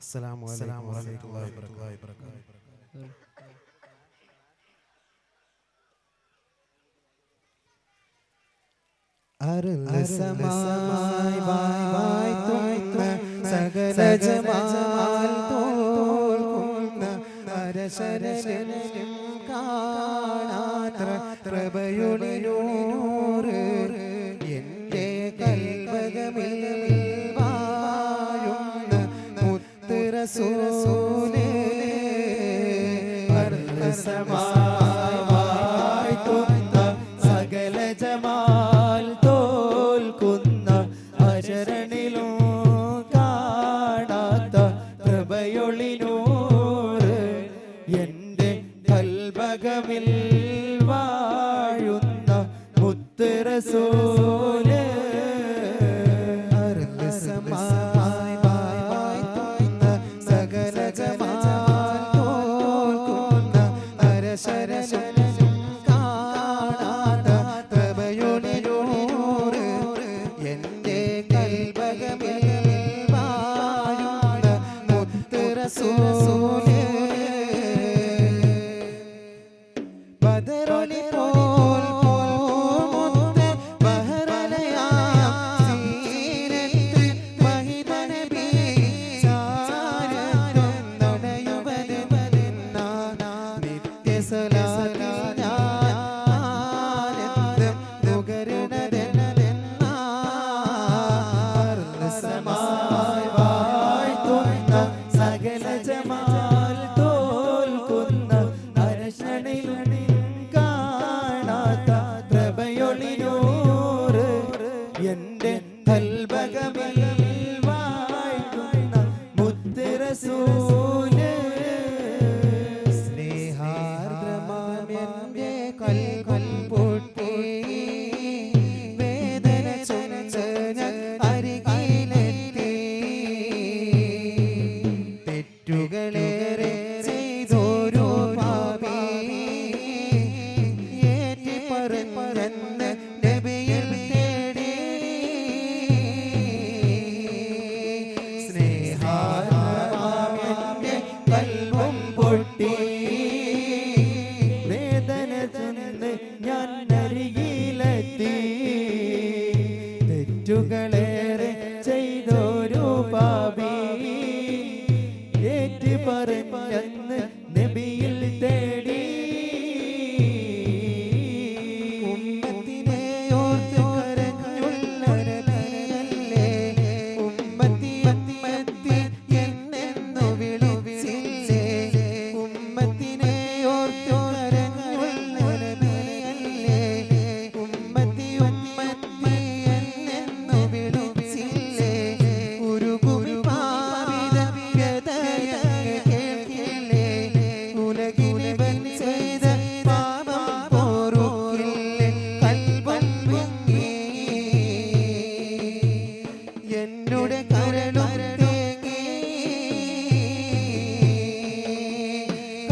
السلام عليكم ورحمة الله وبركاته അരുൾ സമായി വായി തോന്ന സകല ജമാൽ തോൽക്കുന്ന അരശരശനും കാണാത്ര പ്രഭയുടെ നൂറ്. എന്റെ കൽവകമിൽ ਰਸੋ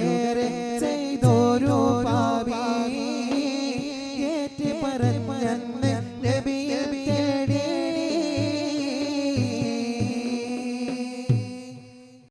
ഏറ്റുനേരെ ചെയ്തോരോ പാവി ഏറ്റ് പറഞ്ഞെന്നെ